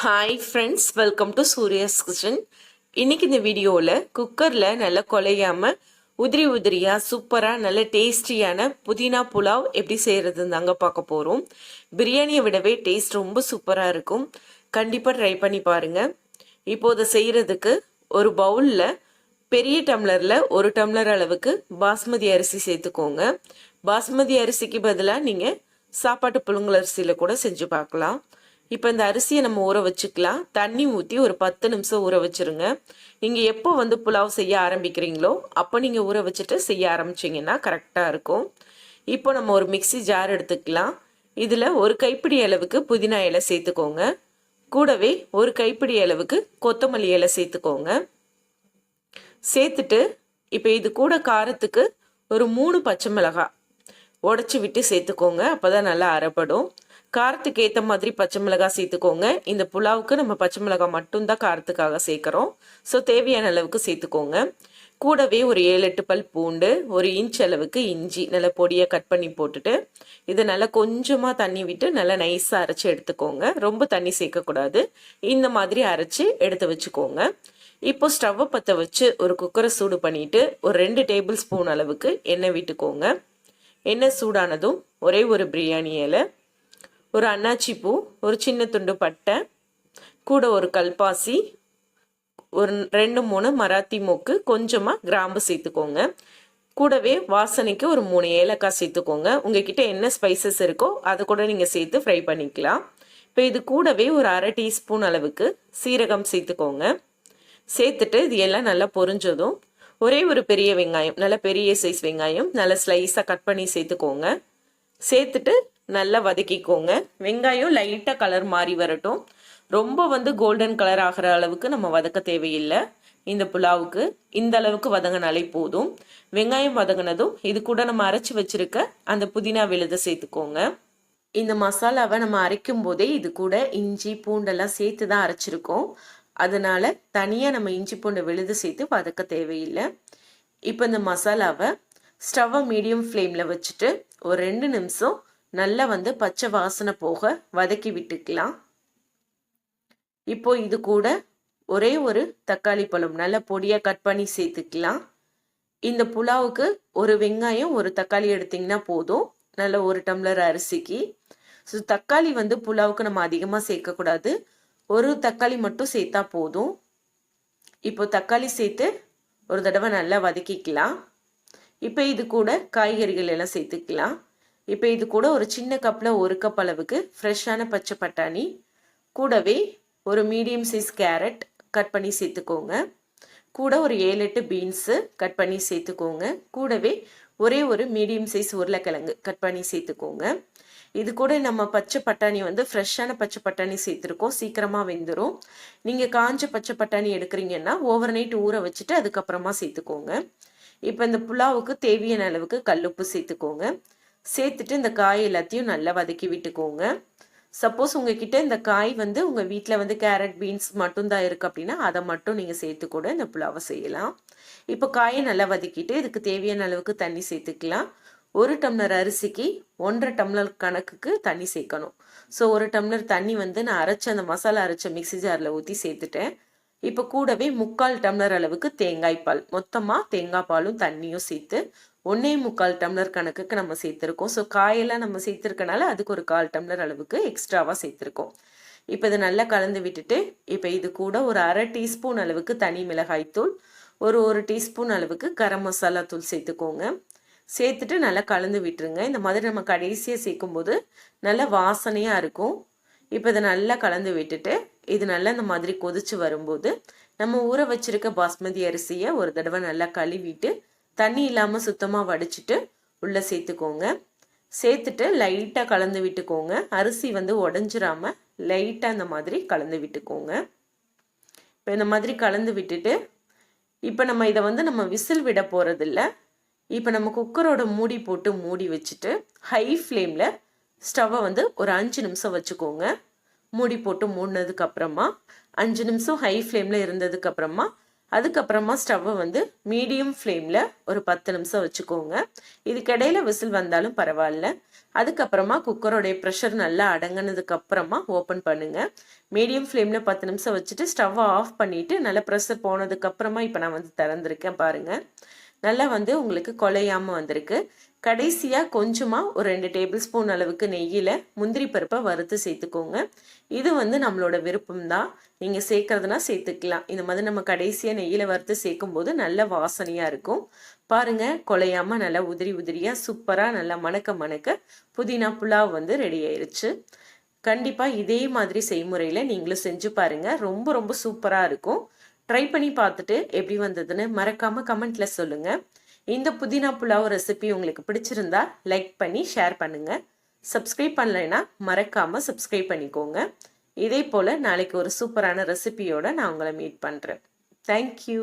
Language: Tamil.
Hi friends welcome to Surya's kitchen இன்னைக்கு இந்த வீடியோவில் குக்கரில் நல்லா குலையாமல் உதிரி உதிரியாக சூப்பராக நல்ல டேஸ்டியான புதினா புலாவ் எப்படி செய்கிறதுன்னு தாங்க பார்க்க போகிறோம் பிரியாணியை விடவே டேஸ்ட் ரொம்ப சூப்பராக இருக்கும். கண்டிப்பாக ட்ரை பண்ணி பாருங்கள் இப்போ இதை செய்கிறதுக்கு ஒரு பவுலில் பெரிய டம்ளரில் ஒரு டம்ளர் அளவுக்கு பாஸ்மதி அரிசி சேர்த்துக்கோங்க. பாஸ்மதி அரிசிக்கு பதிலாக நீங்கள் சாப்பாட்டு புழுங்கல் அரிசியில் கூட செஞ்சு பார்க்கலாம். இப்போ இந்த அரிசியை நம்ம ஊற வச்சுக்கலாம். தண்ணி ஊற்றி ஒரு பத்து நிமிஷம் ஊற வச்சுருங்க. நீங்கள் எப்போ வந்து புலாவ் செய்ய ஆரம்பிக்கிறீங்களோ அப்போ நீங்கள் ஊற வச்சுட்டு செய்ய ஆரம்பிச்சிங்கன்னா கரெக்டாக இருக்கும். இப்போ நம்ம ஒரு மிக்ஸி ஜார் எடுத்துக்கலாம். இதில் ஒரு கைப்பிடி அளவுக்கு புதினா இலை சேர்த்துக்கோங்க. கூடவே ஒரு கைப்பிடி அளவுக்கு கொத்தமல்லி இலை சேர்த்துக்கோங்க. சேர்த்துட்டு இப்போ இது கூட காரத்துக்கு ஒரு மூணு பச்சை மிளகாய் உடச்சி விட்டு சேர்த்துக்கோங்க. அப்போ தான் நல்லா அரைப்படும். காரத்துக்கு ஏற்ற மாதிரி பச்சை மிளகாய் சேர்த்துக்கோங்க. இந்த புலாவுக்கு நம்ம பச்சை மிளகாய் மட்டும்தான் காரத்துக்காக சேர்க்குறோம். ஸோ தேவையான அளவுக்கு சேர்த்துக்கோங்க. கூடவே ஒரு ஏழு எட்டு பல் பூண்டு ஒரு இன்ச் அளவுக்கு இஞ்சி நல்லா பொடியாக கட் பண்ணி போட்டுட்டு இதை நல்லா கொஞ்சமாக தண்ணி விட்டு நல்லா நைஸாக அரைச்சி எடுத்துக்கோங்க. ரொம்ப தண்ணி சேர்க்கக்கூடாது. இந்த மாதிரி அரைச்சி எடுத்து வச்சுக்கோங்க. இப்போ ஸ்டவ்வை பற்ற வச்சு ஒரு குக்கரை சூடு பண்ணிட்டு ஒரு ரெண்டு டேபிள் ஸ்பூன் அளவுக்கு எண்ணெய் விட்டுக்கோங்க. எண்ணெய் சூடானதும் ஒரே ஒரு பிரியாணி இலை ஒரு அன்னாச்சி பூ ஒரு சின்ன துண்டு பட்டை கூட ஒரு கல்பாசி ஒரு ரெண்டு மூணு மராத்தி மூக்கு கொஞ்சமாக கிராம்பு சேர்த்துக்கோங்க. கூடவே வாசனைக்கு ஒரு மூணு ஏலக்காய் சேர்த்துக்கோங்க. உங்ககிட்ட என்ன ஸ்பைசஸ் இருக்கோ அதை கூட நீங்கள் சேர்த்து ஃப்ரை பண்ணிக்கலாம். இப்போ இது கூடவே ஒரு அரை டீஸ்பூன் அளவுக்கு சீரகம் சேர்த்துக்கோங்க. சேர்த்துட்டு இது எல்லாம் நல்லா பொரிஞ்சதும் ஒரே ஒரு பெரிய வெங்காயம் நல்ல பெரிய சைஸ் வெங்காயம் நல்லா ஸ்லைஸாக கட் பண்ணி சேர்த்துக்கோங்க. சேர்த்துட்டு நல்லா வதக்கிக்கோங்க. வெங்காயம் லைட்டாக கலர் மாறி வரட்டும். ரொம்ப வந்து கோல்டன் கலர் ஆகிற அளவுக்கு நம்ம வதக்க தேவையில்லை. இந்த புலாவுக்கு இந்த அளவுக்கு வதங்கினாலே போதும். வெங்காயம் வதங்கினதும் இது கூட நம்ம அரைச்சி வச்சிருக்க அந்த புதினா விழுதை சேர்த்துக்கோங்க. இந்த மசாலாவை நம்ம அரைக்கும் போதே இது கூட இஞ்சி பூண்டெல்லாம் சேர்த்து தான் அரைச்சிருக்கோம். அதனால தனியாக நம்ம இஞ்சி பூண்டு விழுது சேர்த்து வதக்க தேவையில்லை. இப்போ இந்த மசாலாவை ஸ்டவ்வை மீடியம் ஃப்ளேமில் வச்சுட்டு ஒரு ரெண்டு நிமிஷம் நல்லா வந்து பச்சை வாசனை போக வதக்கி விட்டுக்கலாம். இப்போ இது கூட ஒரே ஒரு தக்காளி பழம் நல்லா பொடியாக கட் பண்ணி சேர்த்துக்கலாம். இந்த புலாவுக்கு ஒரு வெங்காயம் ஒரு தக்காளி எடுத்திங்கன்னா போதும். நல்ல ஒரு டம்ளர் அரிசிக்கு. ஸோ தக்காளி வந்து புலாவுக்கு நம்ம அதிகமாக சேர்க்கக்கூடாது ஒரு தக்காளி மட்டும் சேர்த்தா போதும். இப்போ தக்காளி சேர்த்து ஒரு தடவை நல்லா வதக்கிக்கலாம். இப்போ இது கூட காய்கறிகள் எல்லாம் சேர்த்துக்கலாம். இப்போ இது கூட ஒரு சின்ன கப்பில் ஒரு கப் அளவுக்கு ஃப்ரெஷ்ஷான பச்சை பட்டாணி கூடவே ஒரு மீடியம் சைஸ் கேரட் கட் பண்ணி சேர்த்துக்கோங்க. கூட ஒரு ஏழு எட்டு பீன்ஸு கட் பண்ணி சேர்த்துக்கோங்க. கூடவே ஒரே ஒரு மீடியம் சைஸ் உருளைக்கிழங்கு கட் பண்ணி சேர்த்துக்கோங்க. இது கூட நம்ம பச்சை பட்டாணி வந்து ஃப்ரெஷ்ஷான பச்சை பட்டாணி சேர்த்துருக்கோம். சீக்கிரமாக வெந்துடும் நீங்கள் காஞ்ச பச்சை பட்டாணி எடுக்கிறீங்கன்னா ஓவர் நைட் ஊற வச்சுட்டு அதுக்கப்புறமா சேர்த்துக்கோங்க. இப்போ இந்த புலாவுக்கு தேவையான அளவுக்கு கல்லுப்பு சேர்த்துக்கோங்க. சேர்த்துட்டு இந்த காய் எல்லாத்தையும் நல்லா வதக்கி விட்டுக்கோங்க. சப்போஸ் உங்ககிட்ட இந்த காய் வந்து உங்கள் வீட்டில் வந்து கேரட் பீன்ஸ் மட்டும்தான் இருக்குது அப்படின்னா அதை மட்டும் நீங்கள் சேர்த்து கூட இந்த புலாவை செய்யலாம். இப்போ காயை நல்லா வதக்கிட்டு இதுக்கு தேவையான அளவுக்கு தண்ணி சேர்த்துக்கலாம். ஒரு டம்ளர் அரிசிக்கு ஒன்றரை டம்ளர் கணக்குக்கு தண்ணி சேர்க்கணும். ஸோ ஒரு டம்ளர் தண்ணி வந்து நான் அரைச்ச அந்த மசாலா அரைச்ச மிக்சி ஜாரில் ஊற்றி சேர்த்துட்டேன். இப்போ கூடவே முக்கால் டம்ளர் அளவுக்கு தேங்காய் பால். மொத்தமாக தேங்காய் பாலும் தண்ணியும் சேர்த்து ஒன்னே முக்கால் டம்ளர் கணக்குக்கு நம்ம சேர்த்துருக்கோம். ஸோ காயெல்லாம் நம்ம சேர்த்துருக்கனால அதுக்கு ஒரு கால் டம்ளர் அளவுக்கு எக்ஸ்ட்ராவாக சேர்த்துருக்கோம். இப்போ இதை நல்லா கலந்து விட்டுட்டு இப்போ இது கூட ஒரு அரை டீஸ்பூன் அளவுக்கு தனி மிளகாய்த்தூள் ஒரு ஒரு டீஸ்பூன் அளவுக்கு கரம் மசாலா தூள் சேர்த்துக்கோங்க. சேர்த்துட்டு நல்லா கலந்து விட்டுருங்க. இந்த மாதிரி நம்ம கடைசியாக சேர்க்கும்போது நல்லா வாசனையாக இருக்கும். இப்போ இதை நல்லா கலந்து விட்டுட்டு இது நல்லா இந்த மாதிரி கொதிச்சு வரும்போது நம்ம ஊற வச்சிருக்க பாஸ்மதி அரிசியை ஒரு தடவை நல்லா கழுவிட்டு தண்ணி இல்லாமல் சுத்தமாக வடிச்சிட்டு உள்ளே சேர்த்துக்கோங்க. சேர்த்துட்டு லைட்டாக கலந்து விட்டுக்கோங்க. அரிசி வந்து உடஞ்சிராம லைட்டாக இந்த மாதிரி கலந்து விட்டுக்கோங்க. இப்போ இந்த மாதிரி கலந்து விட்டுட்டு இப்போ நம்ம இதை வந்து நம்ம விசில் விட போகிறதில்ல இப்போ நம்ம குக்கரோட மூடி போட்டு மூடி வச்சுட்டு ஹை ஃப்ளேமில் ஸ்டவ்வை வந்து ஒரு அஞ்சு நிமிஷம் வச்சுக்கோங்க. மூடி போட்டு மூடினதுக்கப்புறமா அஞ்சு நிமிஷம் ஹை ஃப்ளேமில் இருந்ததுக்கப்புறமா அதுக்கப்புறமா ஸ்டவ்வை வந்து மீடியம் ஃப்ளேமில் ஒரு பத்து நிமிஷம் வச்சுக்கோங்க. இதுக்கிடையில் விசில் வந்தாலும் பரவாயில்ல. அதுக்கப்புறமா குக்கரோடைய ப்ரெஷர் நல்லா அடங்கினதுக்கு அப்புறமா ஓப்பன் பண்ணுங்கள் மீடியம் ஃப்ளேமில் பத்து நிமிஷம் வச்சுட்டு ஸ்டவ்வை ஆஃப் பண்ணிவிட்டு நல்லா ப்ரெஷர் போனதுக்கப்புறமா இப்போ நான் வந்து திறந்துருக்கேன் பாருங்க. நல்லா வந்து உங்களுக்கு கொலையாமல் வந்திருக்கு. கடைசியாக கொஞ்சமாக ஒரு ரெண்டு டேபிள் ஸ்பூன் அளவுக்கு நெய்யில் முந்திரி பருப்பை வறுத்து சேர்த்துக்கோங்க. இது வந்து நம்மளோட விருப்பம் தான் நீங்கள் சேர்க்குறதுனா சேர்த்துக்கலாம். இந்த மாதிரி நம்ம கடைசியாக நெய்யில் வறுத்து சேர்க்கும்போது நல்ல வாசனையாக இருக்கும். பாருங்கள் கொலையாமல் நல்லா உதிரி உதிரியாக சூப்பராக நல்லா மணக்க மணக்க புதினா புலாவ் வந்து ரெடி ஆயிடுச்சு கண்டிப்பாக இதே மாதிரி செய்முறையில் நீங்களும் செஞ்சு பாருங்கள் ரொம்ப ரொம்ப சூப்பராக இருக்கும். ட்ரை பண்ணி பார்த்துட்டு எப்படி வந்ததுன்னு மறக்காமல் கமெண்ட்டில் சொல்லுங்கள் இந்த புதினா புலாவ் ரெசிபி உங்களுக்கு பிடிச்சிருந்தா லைக் பண்ணி ஷேர் பண்ணுங்க. சப்ஸ்கிரைப் பண்ணலைன்னா மறக்காம சப்ஸ்கிரைப் பண்ணிக்கோங்க. இதே போல நாளைக்கு ஒரு சூப்பரான ரெசிபியோட நான் உங்களை மீட் பண்றேன். தேங்க்யூ